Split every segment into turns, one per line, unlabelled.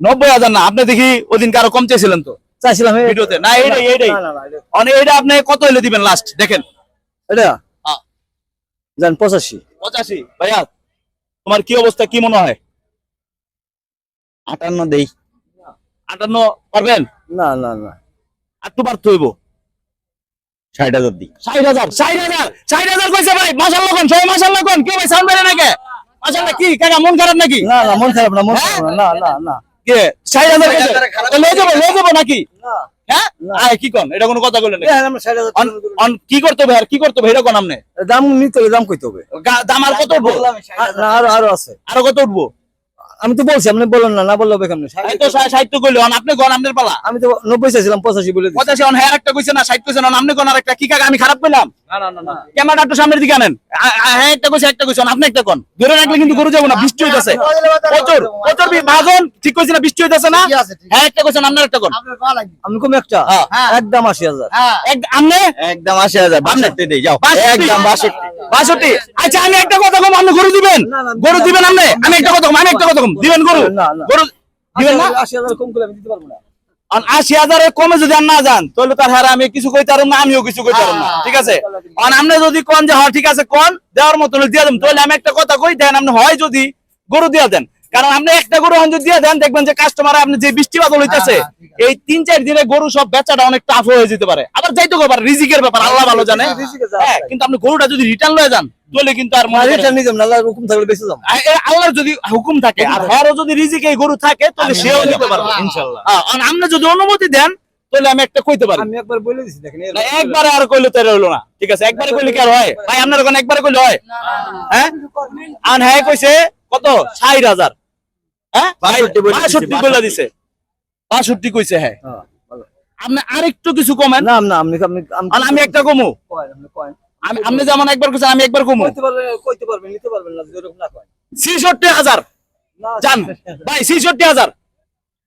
নব্বই হাজার না আপনি দেখি ওদিন কারও কম চেয়েছিলেন তো?
চাইছিলাম
ভিডিওতে? না এইটাই
এটা-
মানে আপনি কত হলে দিবেন লাস্ট দেখেন।
এটা?
হ্যাঁ।
জান পঁচাশি।
পঁচাশি? ভাইয়া তোমার কি অবস্থা কি মনে হয়?
আটান্ন দেই।
আটান্ন পারবেন?
না না না।
আর তো পারতে হইব।
ষাট হাজার দিই।
ষাট হাজার ষাট হাজার ষাট হাজার কইছে ভাই মাসাল্লাহ কোন সবাই মাসাল্লাহ কোন? কেউ ভাই সাউন্ড বেড়ে নাকি মাসাল্লাহ কি? কাকা মন খারাপ নাকি?
না না মন খারাপ না মন
হ্যাঁ?
খারাপ না না না।
কে? ষাট হাজার কইছে তো লয়ে যাব লয়ে যাব নাকি? হ্যাঁ? আয় কি কোন? এটা কোনো কথা বললেন কি করতে হবে আর কি করতে হবে? এটা কোন আমনে?
দাম নিতে হবে দাম কইতে হবে।
গা- দাম আর কত উঠবো?
আরও আরও আছে।
আরও কত উঠবো?
আমি তো বলছি আপনি বলেন না না বললে হবে কেমনে?
তো কইলে আপনি কোন আপনার পালা।
আমি তো নব্বই চাইছিলাম পঁচাশি বলে
পঁচাশি অন হ্যাঁ একটা কইছে না ষাট কইছে না আপনি কোন আর একটা কি কাকা আমি খারাপ পেলাম
না না না না।
ক্যামেরাটা একটু সামনের দিকে আনেন। আ- আ- হ্যাঁ একটা কইছে একটা কইছে আপনি একটা কোন ধরে রাখলে কিন্তু গরু যাব না বৃষ্টি হইতাছে। প্রচুর প্রচুর ভাজন ঠিক কইছে না বৃষ্টি হইতাছে না? হ্যাঁ একটা কইছেন আপনার একটা কোন
আমি কম একটা?
হ্যাঁ।
একদম আশি হাজার।
এক
একদম আশি হাজার বাষট্টি দেই যাও। একদম বাষট্টি।
বাষট্টি। আচ্ছা আমি একটা কথা কম আপনি গরু দিবেন? গরু দিবেন আপনি? আমি একটা কথা কম আমি একটা কথা কম দিবেন গরু। গরু দিবেন না?
আশি হাজার কম করে আমি দিতে পারব না।
আর আশি হাজারের কমে যদি আর না যান তাহলে তার হারে আমি কিছু কইতে পারব না আমিও কিছু কইতে পারব না ঠিক আছে? আর আপনি যদি কোন যে হ্যাঁ ঠিক আছে কোন দেওয়ার মতো হলে দিয়ে দেন। তাহলে আমি একটা কথা কই দেন আপনি হয় যদি গরু দিয়া দেন। কারণ আপনি একটা গরু যদি দিয়ে দেন দেখবেন যে কাস্টমার আপনি যে বৃষ্টি বাদল হইতেছে এই তিন চার দিনে গরু সব বেচাটা অনেক টাফ হয়ে যেতে পারে। আবার যাইতে পারে রিজিকের ব্যাপার আল্লাহ ভালো জানে। হ্যাঁ কিন্তু আপনি গরুটা যদি রিটার্ন লয়ে যান তাহলে কিন্তু আর করেন-
রিটার্ন নিতাম না আল্লাহর হুকুম থাকলে বেঁচে যাব
আল্লাহর যদি হুকুম থাকে আর হ্যারও যদি রিজিকে গরু থাকে তাহলে সেও নিতে পারবে।
ইনশাল্লাহ
হ্যাঁ, আপনি যদি অনুমতি দেন তাহলে আমি একটা কইতে পারি।
আমি একবার বলে দিছি দেখেন এর-
একবারে আর কইলে তো হলো না। ঠিক আছে একবারে কইলে কি আর হয়? ভাই আপনার ওখানে একবারে কইলে হয়? হ্যাঁ? আন হ্যাঁ কইছে কত? ষাট হাজার। হ্যাঁ?
বাষট্টি বলে দিছে,
বাষট্টি বলে দিছে। বাষট্টি কইছে হ্যাঁ। আপনি আরেকটু কিছু কমেন।
না না আপনি আপনি আপনি-
আর আমি একটা কমু।
কয়, আপনি কয়।
আমি আপনি যেমন একবার কইছেন আমি একবার কমু।
কইতে পারবেন নিতে পারবেন না যদি না কয়
ছিষট্টি হাজার।
না
জান ভাই ছিষট্টি হাজার।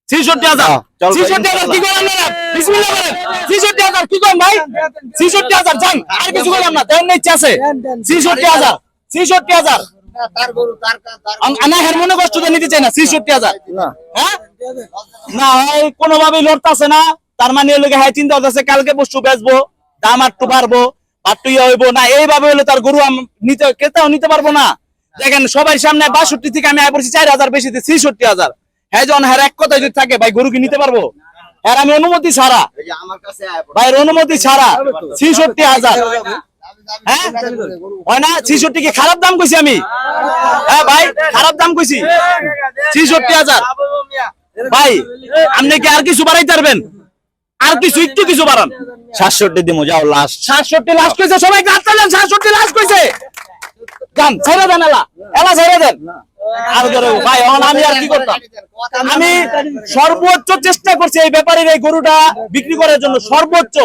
ছিষট্টি হাজার।
চল ভাই,
ছিষট্টি হাজার কি করেন আপনারা? বিসমিল্লাহ করেন। ছিষট্টি হাজার কি করেন ভাই? ছিষট্টি হাজার জান আর কিছু করলাম না তেমন ইচ্ছা আছে। ছিষট্টি হাজার। ছিষট্টি হাজার। আম- হের মনে কষ্ট নিতে চাই না ছিষট্টি হাজার। হ্যাঁ? না কোনোভাবেই লড়তাছে না। তার মানে হলো হ্যাঁ চিন্তা কালকে বেচবো দাম ইয়ে হইবো। না এইভাবে হলে তার গরু আম- নিতে ক্রেতাও নিতে পারব না। দেখেন সবাই সামনে বাষট্টি থেকে আমি আয় পড়ছি চার হাজার বেশি ছিষট্টি হাজার। হ্যাঁ যখন হ্যাঁ এক কথায় যদি থাকে ভাই গরু কি নিতে পারব? হ্যাঁ আমি অনুমতি ছাড়া।
আমার কাছে
ভাইয়ের অনুমতি ছাড়া ছিষট্টি হাজার। হ্যাঁ? খারাপ দাম কইছি আমি? হ্যাঁ ভাই, খারাপ দাম কইছি। ছিষট্টি হাজার। ভাই, আপনি কি আর কিছু বাড়াইতে পারবেন? আর কিছু, একটু কিছু বাড়ান।
সাতষট্টি যাও লাস্ট
সাতষট্টি লাস্ট কইছে, সবাই গাছ সাতষট্টি লাস্ট কইছে। আমি আর কি করতাম? আমি সর্বোচ্চ চেষ্টা করছি এই ব্যাপারের এই গরুটা বিক্রি করার জন্য, সর্বোচ্চ।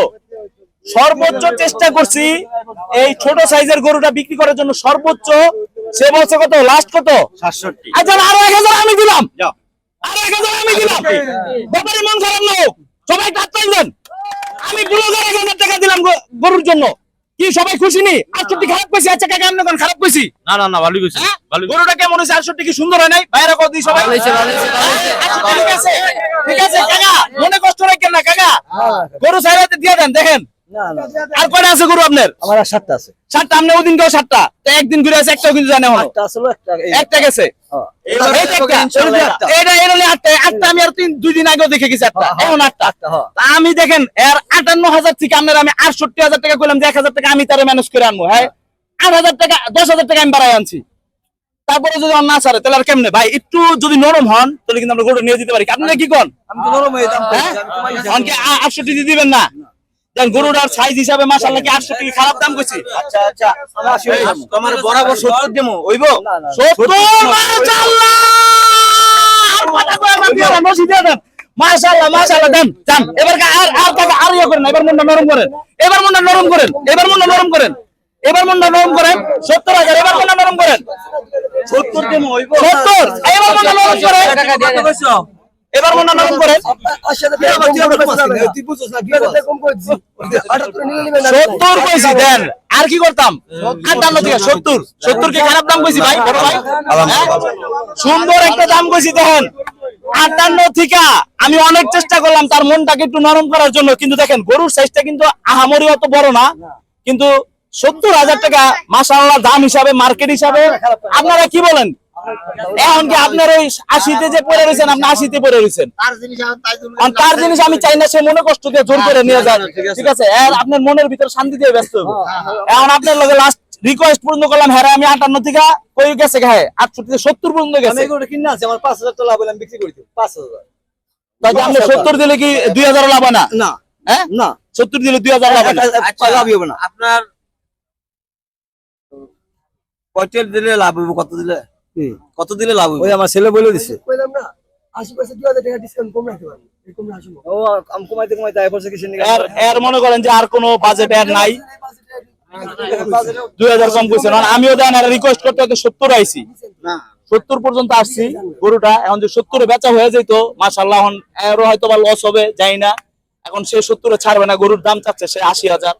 সর্বোচ্চ চেষ্টা করছি এই ছোট সাইজের গরুটা বিক্রি করার জন্য সর্বোচ্চ। সে বলছে কত? লাস্ট কত?
সাতষট্টি।
আচ্ছা আরও এক হাজার আমি দিলাম। আরও এক হাজার আমি দিলাম। ব্যাপারে মন খারাপ না হোক। সবাই আমি ব্লগার এক হাজার টাকা দিলাম গরুর জন্য। কি সবাই খুশি নি? আটষট্টি খারাপ কইছি? আচ্ছা কাকা আমি খারাপ কইছি?
না না না ভালোই কইছে।
হ্যাঁ? গরুটা কেমন হয়েছে? আটষট্টি কি সুন্দর হয় নাই? বাইরে কত দিই সবাই। আচ্ছা, ঠিক আছে। ঠিক আছে কাকা মনে কষ্ট রাখেন না কাকা। গরু সাইরাতে দিয়ে দেন দেখেন। আর কয়টা আছে গরু আপনার?
আমার সাতটা আছে।
সাতটা আপনি ওদিন কেউ সাতটা? তো একদিন ঘুরে আছে একটাও কিন্তু জানে হলো
একটা আসলে একটা এই-
একটা গেছে?
হ্যাঁ।
এইটা একটা, এইটা, এইটা এর হলে আটটা আটটা আমি দুই দিন আগেও দেখে গেছি আটটা। এখন আটটা।
একটা, হ্যাঁ।
তা আমি দেখেন এর আটান্ন হাজার থেকে আপনার আমি আটষট্টি হাজার টাকা করলাম যে এক হাজার টাকা আমি তারে ম্যানেজ করে আনব হ্যাঁ? আট হাজার টাকা দশ হাজার টাকা আমি বাড়াই আনছি। তারপরে যদি আমার না ছাড়ে তাহলে আর কেমনে? ভাই একটু যদি নরম হন তাহলে কিন্তু আমরা গরু নিয়ে দিতে পারি। আপনারা কি কন?
আমি তো নরম হয়ে
হ্যাঁ আটষট্টি দিয়ে দিবেন না। দেন গরুটার সাইজ হিসাবে মাসাল্লাহ কি আটষট্টি কি খারাপ দাম কইছি
আচ্ছা আচ্ছা
হয়ে।
তোমার বরাবর সত্তর দিমু ওইব
সত্তর মাশাআল্লাহ মাশাআল্লাহ দেন দেন এবার আর আর টাকা আর ইয়ে করেন না, এবার মনটা নরম করেন এবার মনটা নরম করেন এবার মনটা নরম করেন এবার মনটা নরম করেন সত্তর হাজার এবার মনটা নরম করেন
সত্তর
সত্তর এবার মনটা নরম করেন এবার মনটা নরম করেন। সত্তর কইছি, দেন। আর কি করতাম? সত্তর সত্তর। কি খারাপ দাম কইছি ভাই, বড় ভাই। হ্যাঁ? সুন্দর একটা দাম কইছি, দেখেন। আটান্ন থেকে আমি অনেক চেষ্টা করলাম তার মনটাকে একটু নরম করার জন্য, কিন্তু দেখেন, গরুর সাইজটা কিন্তু আহামরি অত বড় না। কিন্তু সত্তর হাজার টাকা মাসাল্লাহ দাম হিসাবে মার্কেট হিসাবে, আপনারা কি বলেন? এখন কি আপনার ওই আশিতে যে পড়ে রয়েছেন আপনি আশিতে পড়ে রয়েছেন?
তার জিনিস
আমি চাই না সে মনে কষ্ট দিয়ে জোর করে নিয়ে যান ঠিক আছে আপনার মনের ভিতরে শান্তি দিয়ে ব্যস্ত হবে এখন আপনার লগে লাস্ট রিকোয়েস্ট পূর্ণ করলাম হ্যাঁ আমি আটান্ন থেকে কই গেছে গায়ে আটষট্টি থেকে সত্তর পর্যন্ত গেছে।
আমার পাঁচ হাজার টাকা লাভ বিক্রি করি। পাঁচ হাজার।
আপনি সত্তর দিলে কি দুই হাজার লাভ না?
না।
হ্যাঁ?
না।
সত্তর দিলে দুই হাজার লাভ হয় না?
লাভই হবে না।
আপনার কয়টা দিলে লাভ হইব কত দিলে? কত দিলে লাভ
ওই আমার ছেলে বলে দিছে।
কইলাম না আশি পয়সা দুই হাজার টাকা ডিসকাউন্ট কম রাখতে পারব। এরকম না আসব
ও আমি কমাইতে কমাইতে আয় পড়ছে কিছু নিয়ে
এর এর মনে করেন যে আর কোনো বাজেট এর নাই। দুই হাজার কম কইছেন আর আমিও দেন আর রিকোয়েস্ট করতে করতে সত্তর আইছি। সত্তর পর্যন্ত আসছি গরুটা এখন যে সত্তরে বেচা হয়ে যেত মাসাল্লাহ এখন এরও হয়তো বা লস হবে যাই না। এখন সে সত্তরে ছাড়বে না গরুর দাম চাচ্ছে সে আশি হাজার।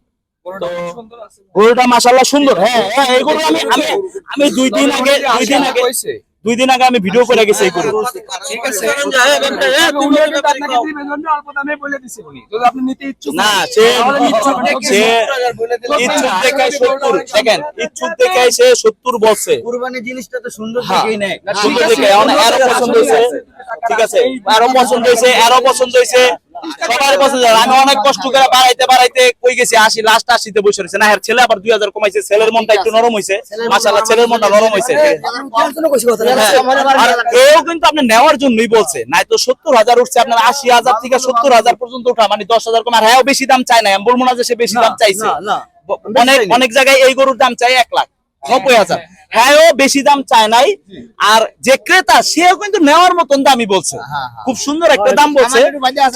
গরুটা মাসাল্লাহ সুন্দর হ্যাঁ হ্যাঁ এই গরু আমি আমি আমি দুই দিন আগে দুই দিন আগে দুই দিন আগে আমি ভিডিও করে গেছি এই গরু।
ঠিক আছে।
না সে সে ইচ্ছুক দেখে সত্তর দেখেন। ইচ্ছুক দেখে সে সত্তর বলছে।
কুরবানি জিনিসটা তো সুন্দর
হ্যাঁ।
দেখেই নেয়।
সুন্দর দেখে। এখন পছন্দ হয়েছে। ঠিক আছে আরও পছন্দ হয়েছে এরও পছন্দ হয়েছে। সবার পছন্দ হয়েছে। আমি অনেক কষ্ট করে বাড়াইতে বাড়াইতে কই গেছি? আশি লাস্ট আশিতে বসে রয়েছে। না এর ছেলে আবার দুই হাজার কমাইছে। ছেলের মনটা একটু নরম হয়েছে মাসাল্লাহ ছেলের মনটা নরম হয়েছে
হ্যাঁ,
হ্যাঁ। এও কিন্তু আপনি নেওয়ার জন্যই বলছে। নাই তো সত্তর হাজার উঠছে আপনার আশি হাজার থেকে সত্তর হাজার পর্যন্ত উঠা। মানে দশ হাজার কম হ্যাঁ বেশি দাম চায় না আমি বলব না যে সে বেশি দাম চাইছে। অনেক অনেক জায়গায় এই গরুর দাম চাই এক লাখ। নব্বই হাজার। হ্যাঁ ও বেশি দাম চায় নাই। আর যে ক্রেতা সেও কিন্তু নেওয়ার মতন দামই বলছে। খুব সুন্দর একটা দাম বলছে।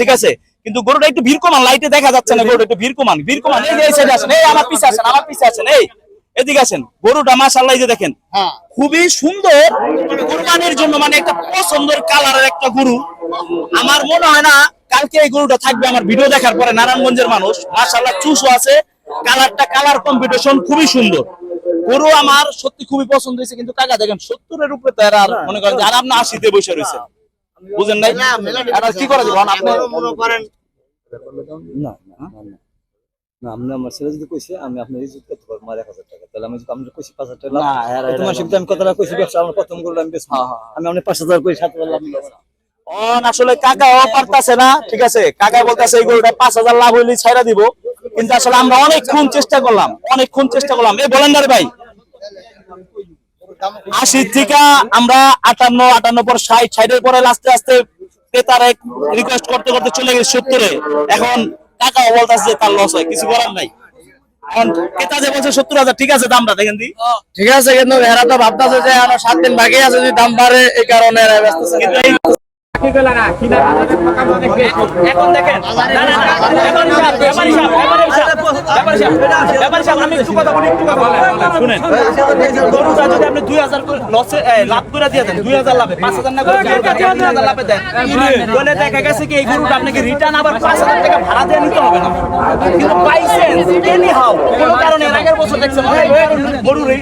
ঠিক আছে? কিন্তু গরুটা একটু ভিড় কমান লাইটে দেখা যাচ্ছে না গরুটা একটু ভিড় কমান ভিড় কমান এই যে সাইডে আসেন এই আমার পিছে আসেন আমার পিছে আসেন এই। এদিকে আসেন গরুটা মাশাআল্লাহ এই যে দেখেন।
হ্যাঁ।
খুবই সুন্দর। কোরবানির জন্য মানে একটা পছন্দের কালারের একটা গরু। আমার মনে হয় না কালকে এই গরুটা থাকবে আমার ভিডিও দেখার পরে নারায়ণগঞ্জের মানুষ। মাশাআল্লাহ চুষও আছে। কালারটা কালার কম্পিটিশন খুবই সুন্দর। গরু আমার সত্যি খুবই পছন্দ হয়েছে কিন্তু কাকা দেখেন সত্তরের উপরে তো আর মনে করেন আর আপনি আশিতে বসে রয়েছে বুঝেন নাই? কি করে দেবেন আপনি
মনে করেন।
না না না, না। না আপনি আমার ছেলে যদি কইছে আমি আপনার রিজিট করতে পারব আমার এক হাজার টাকা তাহলে আমি যদি কইছি পাঁচ হাজার টাকা তোমার আমি কইছি ব্যবসা আমার প্রথম করলে আমি বেচবো। আমি আপনি পাঁচ হাজার কই সাত হাজার লাভ
অন আসলে কাকাও পারতাছে না ঠিক আছে? কাকা বলতাছে এই গরুটা পাঁচ হাজার লাভ হইলে ছাইরা দিব। কিন্তু আসলে আমরা অনেকক্ষণ চেষ্টা করলাম অনেকক্ষণ চেষ্টা করলাম। এই বলেন ভাই আশি থেকে আমরা আটান্ন আটান্ন পর ষাট ষাটের পরে আস্তে আস্তে ক্রেতার রিকোয়েস্ট করতে করতে চলে গেছে সত্তরে। এখন কাকাও বলতাছে যে তার লস হয় কিছু করার নাই। ক্রেতা যে বলছে সত্তর হাজার ঠিক আছে দামটা দেখেন দি।
ঠিক আছে কিন্তু এরা তো ভাবতেছে যে আরও সাত দিন বাকি আছে যদি দাম বাড়ে এই কারণে এরা ব্যস্ত আছে।
কিন্তু এই এখন দেখেন আমি একটু কথা বলি, একটু কথা শুনেন, গরুটা যদি আপনি 2000 করে লসে- লাভ করে দিয়ে দেন, 2000 লাভে, 5000 না করে গরুটা 3000 লাভে দেন। বলে দেখা গেছে কি এই গরুটা আপনাকে রিটার্ন আবার 5000 টাকা ভাড়া দিয়ে নিতে হবে না। কিন্তু পাইছেন, anyhow, কোনো কারণে এর আগের বছর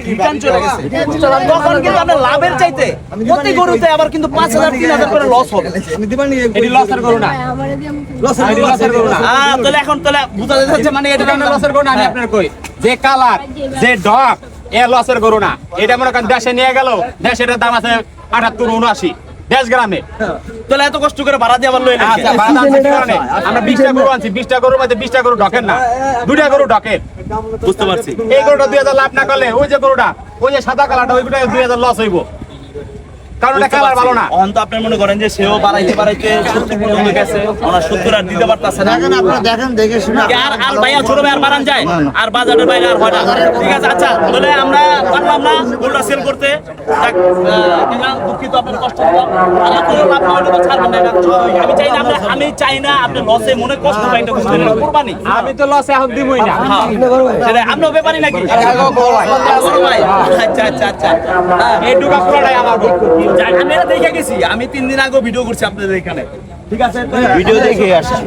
রিটার্ন চলে গেছে। তখন কিন্তু আপনার লাভের চাইতে প্রতি গরুতে আবার কিন্তু 5000 3000 করে লস হবে।
আমি দিবার নিয়ে
এটি লসের করো না। এটি লসের করো না
আহ, তাহলে এখন তাহলে বুঝা যাচ্ছে মানে এটা
এটা লসের করো না আমি আপনার কই? যে কালার যে ডগ এ লসের করো না। এটা মনে করেন দেশে নিয়ে গেল দেশের দাম আছে আটাত্তর উনআশি দেশ গ্রামে।
তাহলে এত কষ্ট করে ভাড়া দিয়ে আবার লই
আচ্ছা ভাড়া আমরা বিশটা গরু আনছি বিশটা গরুর মধ্যে বিশটা গরু ঢকেন না। দুইটা গরু ঢকেন।
বুঝতে পারছি।
এই গরুটা দুই হাজার লাভ না করলে ওই যে গরুটা ওই যে সাদা কালারটা ওই গরুটা দুই হাজার লস হইব। কারণ ওটা কালার ভালো না।
অন আপনি মনে করেন যে সেও বাড়াইতে বাড়াইতে সত্তর পর্যন্ত গেছে। ওনার সত্তর আর দিতে পারতেছে না।
দেখেন আপনারা দেখেন দেখে শুনে
আর আর ভাইয়া ছোট ভাই আর বাড়ান যায়? আর বাজারের বাইরে আর হয় না। ঠিক আছে আচ্ছা তাহলে আমরা পারলাম না গরুটা সেল করতে। যাক, আহ, কাকা, দুঃখিত আপনার কষ্ট দিলাম আর আপনার লাভ না হলে ছাড়বেন না। আমি চাই না আপনি আমি চাই না আপনি লসে মনে কষ্ট পাই এটা বুঝলেন না কোরবানি।
আমি তো লসে এখন দিবই না।
হ্যাঁ। সেটা আপনিও ব্যাপারই নাকি? আচ্ছা আচ্ছা আচ্ছা। হ্যাঁ।
এই পুরোটাই আমার।
আমি এটা দেখে গেছি। আমি তিন দিন আগে ভিডিও করছি আপনাদের এখানে। ঠিক আছে? ভিডিও দেখে আসছি